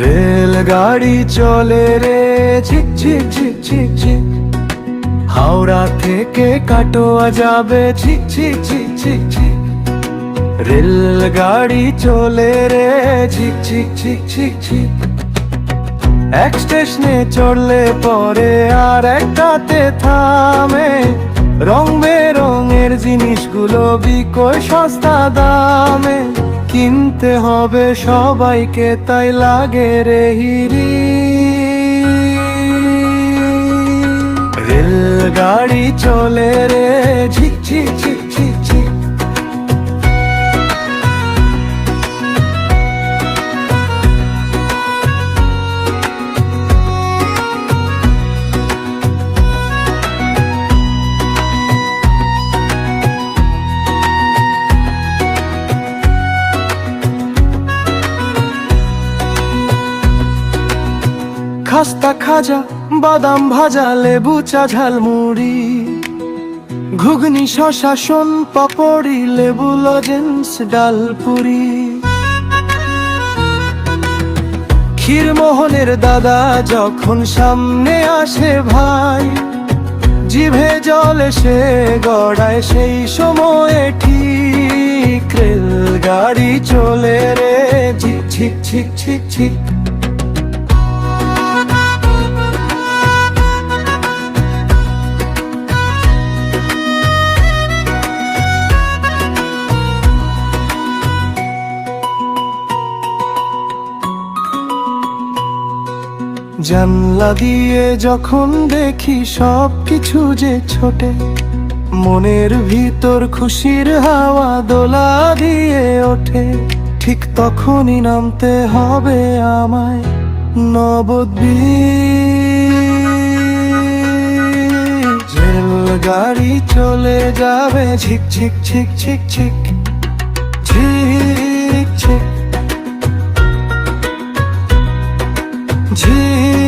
রেলগাড়ি চলে রে ঝিক ঝিক ঝিক ঝিক ঝিক হাওড়া থেকে কাটোয়া যাবে ঝিক ঝিক ঝিক ঝিক ঝিক রেলগাড়ি চলে রে ঝিক ঝিক ঝিক ঝিক ঝিক এক স্টেশনে চড়লে পরে আর একটাতে থামে। রং বেরঙের জিনিসগুলো বিকোয় সস্তা দামে। কিনতে হবে সবাইকে, তাই লাগে রে হিরি। রেল গাড়ি চলে রে খাস্তা খাজা, বাদাম ভাজা, লেবু চা, ঝালমুড়ি। ঘুগনি, শশা শোন পাপড়ি, লেবু, লজেন্স ডালপুরি ক্ষীরমোহনের দাদা যখন সামনে আসে ভাই, জিভে জল সে গড়ায় সেই সময়ে ঠিক রেল গাড়ি চলে রে। ঝিক ঝিক ঝিক ঝিক ঝিক জানলা দিয়ে যখন দেখি সব কিছু যে ছোটে, মনের ভিতর খুশির হাওয়া দোলা দিয়ে ওঠে, ঠিক তখনই নামতে হবে আমায় নবদ্বীপ। গাড়ি চলে যাবে ঝিক ঝিক ঝিক ঝিক ঝিক ঝিক ঝিক। 听